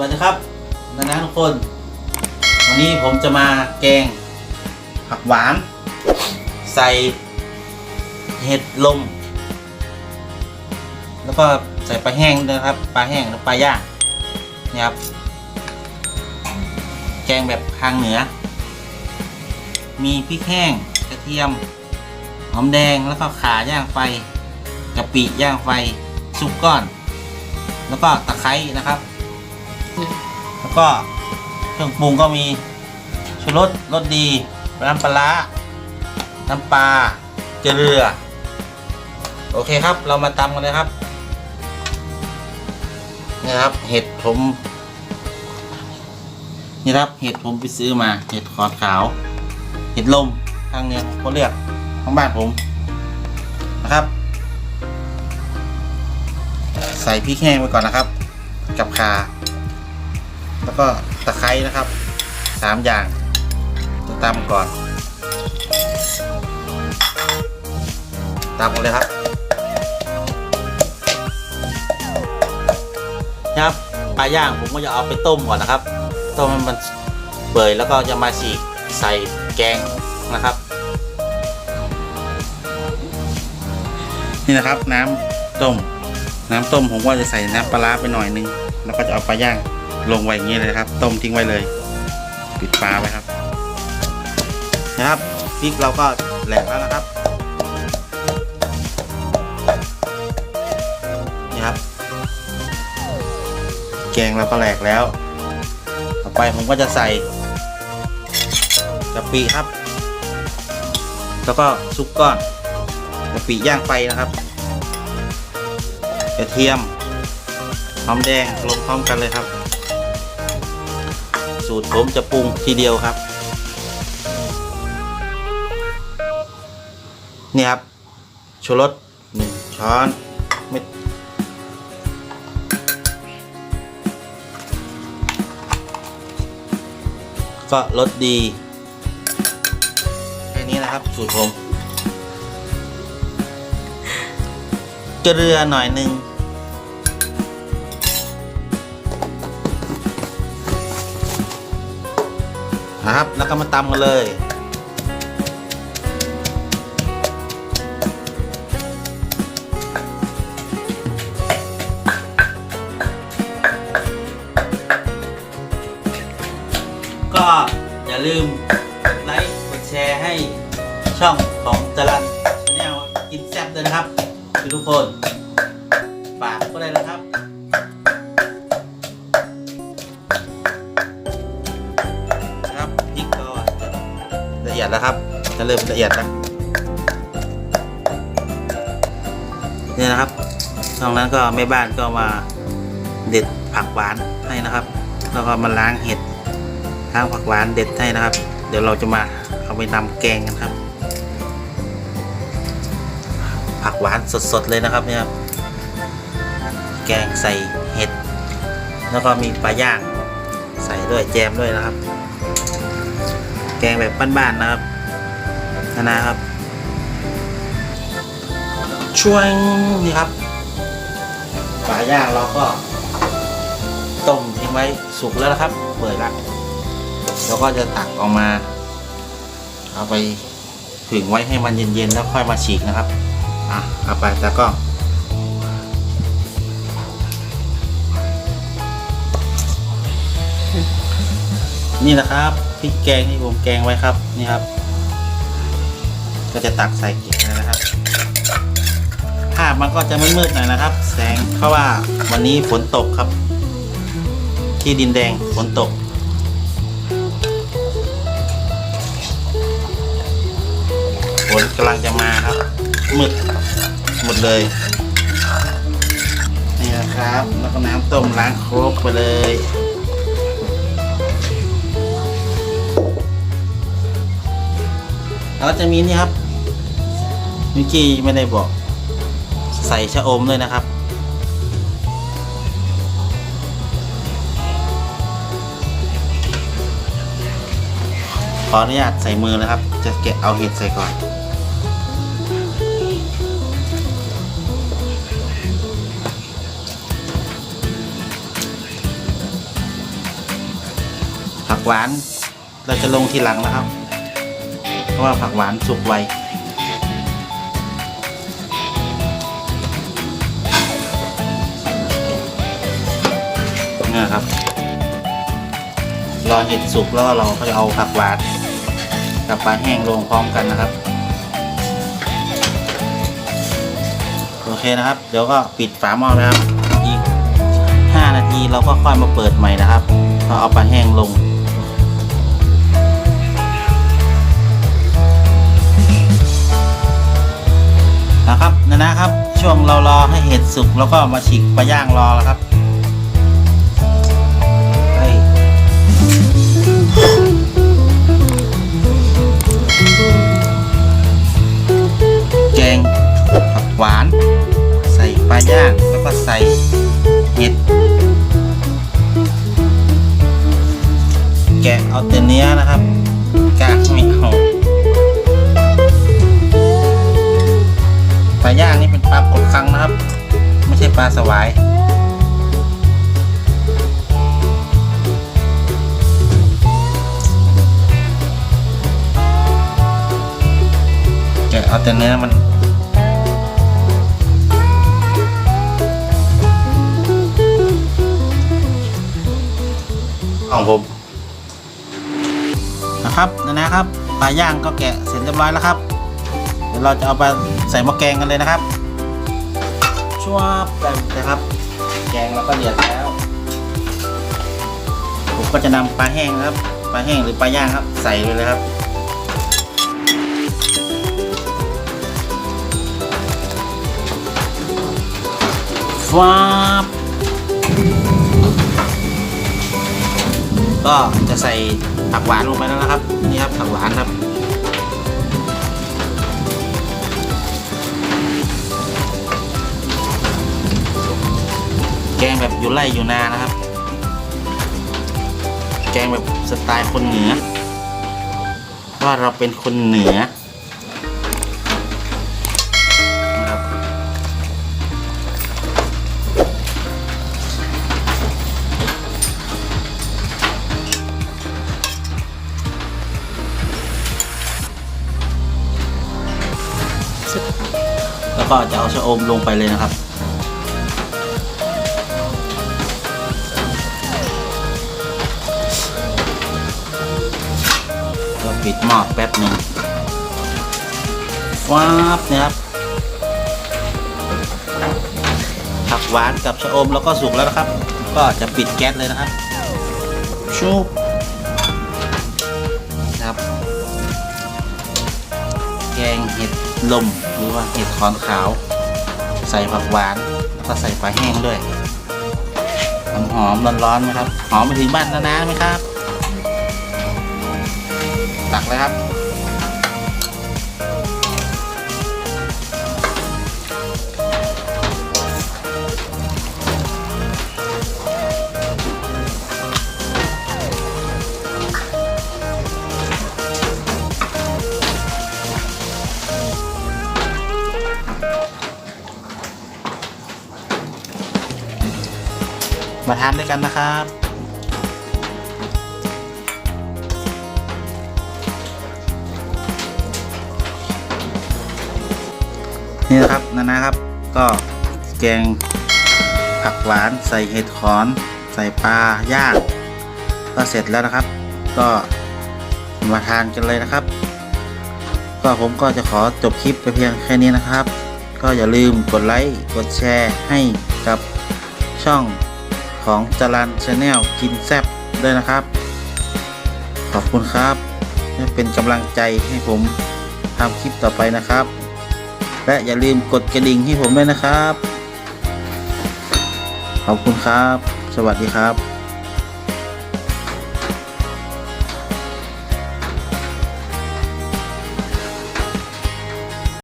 วัสดีครับนะนะทุกคน วันนี้ผมจะมาแกงผักหวาน ใส่เห็ดลม แล้วก็ใส่ปลาแห้งนะครับปลาแห้งและปลาย่างนี่ครับ แกงแบบทางเหนือ มีพริกแห้งกระเทียมหอมแดงแล้วก็ขาย่างไฟกะปิย่างไฟซุปก้อน แล้วก็ตะไคร้นะครับ ก็เครื่องปรุงก็มีชูรสรสดี น้ำปลาร้าน้ำปลา เกลือ โอเคครับ เรามาตำกันเลยครับนี่ครับ เห็ดผมนี่ครับ เห็ดผมไปซื้อมา เห็ดขอดขาว เห็ดลมทางเนี้ยเขาเรียกของบ้านผมนะครับ ใส่พริกแห้งไปก่อนนะครับ กับคา แล้วก็ตะไคร้นะครับสามอย่างจะตำก่อนตำกันเลยครับนะครับปลาย่างผมก็จะเอาไปต้มก่อนนะครับ ต้มให้มันเปื่อยแล้วก็จะมาฉีกใส่แกงนะครับ นี่นะครับ น้ำต้ม น้ำต้มผมก็จะใส่น้ำปลาร้าไปหน่อยนึง แล้วก็จะเอาปลาย่าง ลงไว้อย่างนี้เลยครับ ต้มทิ้งไว้เลย ปิดฝาไว้ครับ นะครับพริกเราก็แหลกแล้วนะครับนี่ครับ แกงเราก็แหลกแล้ว ต่อไปผมก็จะใส่กะปิครับ แล้วก็ซุปก้อนกะปิย่างไฟนะครับกระเทียมหอมแดงลงพร้อมกันเลยครับ สูตรผมจะปรุงทีเดียวครับ นี่ครับชูรสหนึ่งช้อนเม็ดก็รสดีแค่นี้นะครับ สูตรผมเกลือหน่อยหนึ่ง นะครับ แล้วก็มาตำกันเลย ก็อย่าลืมกดไลค์กดแชร์ให้ช่องของจรันชาแนลกินแซ่บด้วยนะครับทุกคนฝากก็ได้นะครับครับ ยดแล้วครับ จะเริ่มละเอียดแล้วเนี่ยนะครับตรงนั้นก็แม่บ้านก็มาเด็ดผักหวานให้นะครับ แล้วก็มาล้างเห็ดล้างผักหวานเด็ดให้นะครับ เดี๋ยวเราจะมาเอาไปทำแกงกันครับ ผักหวานสดๆเลยนะครับเนี่ยแกงใส่เห็ด แล้วก็มีปลาย่าง ใส่ด้วยแจมด้วยนะครับ แกงแบบบ้านๆนะครับนะนะครับช่วยนี่ครับปลาย่างเราก็ต้มทิ้งไว้สุกแล้วนะครับ เปิดแล้วเราก็จะตักออกมา เอาไปผึ่งไว้ให้มันเย็นๆ แล้วค่อยมาฉีกนะครับ อะ เอาไปตากล้องนี่นะครับ พริกแกงที่ผมแกงไว้ครับนี่ครับ ก็จะตักใส่เกล็ดเลยนะครับภาพมันก็จะมืดๆหน่อยนะครับ แสงเพราะว่าวันนี้ฝนตกครับ ที่ดินแดงฝนตกฝนกำลังจะมาครับ มืดหมดเลยนี่นะครับ แล้วก็น้ำต้มล้างครกไปเลย แล้วจะมีนี่ครับมิกกี้ไม่ได้บอกใส่ชะอมด้วยนะครับ ขออนุญาตใส่มือนะครับ จะแกะเอาเห็ดใส่ก่อน ผักหวานเราจะลงทีหลังนะครับ เพราะว่าผักหวานสุกไวเนี่ยครับ รอเห็ดสุกแล้วเราก็จะเอาผักหวานกับปลาแห้งลงพร้อมกันนะครับ โอเคนะครับ เดี๋ยวก็ปิดฝาหม้อนะครับอีก5นาทีเราก็ค่อยมาเปิดใหม่นะครับก็เอาปลาแห้งลง นะครับนะครับ ช่วงเรารอให้เห็ดสุกแล้วก็มาฉีกปลาย่างรอแล้วครับเฮ้แกงผักหวาน ใส่ปลาย่างแล้วก็ใส่เห็ดแกะเอาแต่เนื้อนะครับ ลาย่างนี่เป็นปลากดคังนะครับ ไม่ใช่ปลาสวายแกะเอาแต่เนื้อมันของผมนะครับนะนะครับปลาย่างก็แกะเสร็จเรียบร้อยแล้วครับ ดี๋ยวเราจะเอาไปใส่หม้อแกงกันเลยนะครับชัวบแบบนะครับ แกงเราก็เดือดแล้ว ผมก็จะนำปลาแห้งนะครับ ปลาแห้งหรือปลาย่างครับ ใส่ไปเลยครับฟ้าบก็จะใส่ผักหวานลงไปแล้วนะครับ นี่ครับผักหวานครับ แกงแบบอยู่ไร่อยู่นานะครับ แกงแบบสไตล์คนเหนือเพราะว่าเราเป็นคนเหนือนะครับแล้วก็จะเอาชะอมลงไปเลยนะครับ ปิดหม้อแป๊บหนึ่งว้าบนี่ยครับผักหวานกับชะอมแล้วก็สุกแล้วนะครับ ก็จะปิดแก๊สเลยนะครับชุบนะครับแกงเห็ดลมหรือว่าเห็ดขอนขาว ใส่ผักหวานแล้วก็ใส่ปลาแห้งด้วยหอมๆร้อนๆไหมครับ หอมไปถึงบ้านนานาไหมครับ ตักเลยครับ มาทานด้วยกันนะครับ นี่นะครับนานะครับ ก็แกงผักหวานใส่เห็ดขอน ใส่ปลาย่างก็เสร็จแล้วนะครับ ก็มาทานกันเลยนะครับ ก็ผมก็จะขอจบคลิปไปเพียงแค่นี้นะครับ ก็อย่าลืมกดไลค์กดแชร์ให้กับช่องของจรันชาแนลกินแซบด้วยนะครับ ขอบคุณครับเป็นกำลังใจให้ผมทำคลิปต่อไปนะครับ และอย่าลืมกดกระดิ่งให้ผมด้วยนะครับ ขอบคุณครับ สวัสดีครับ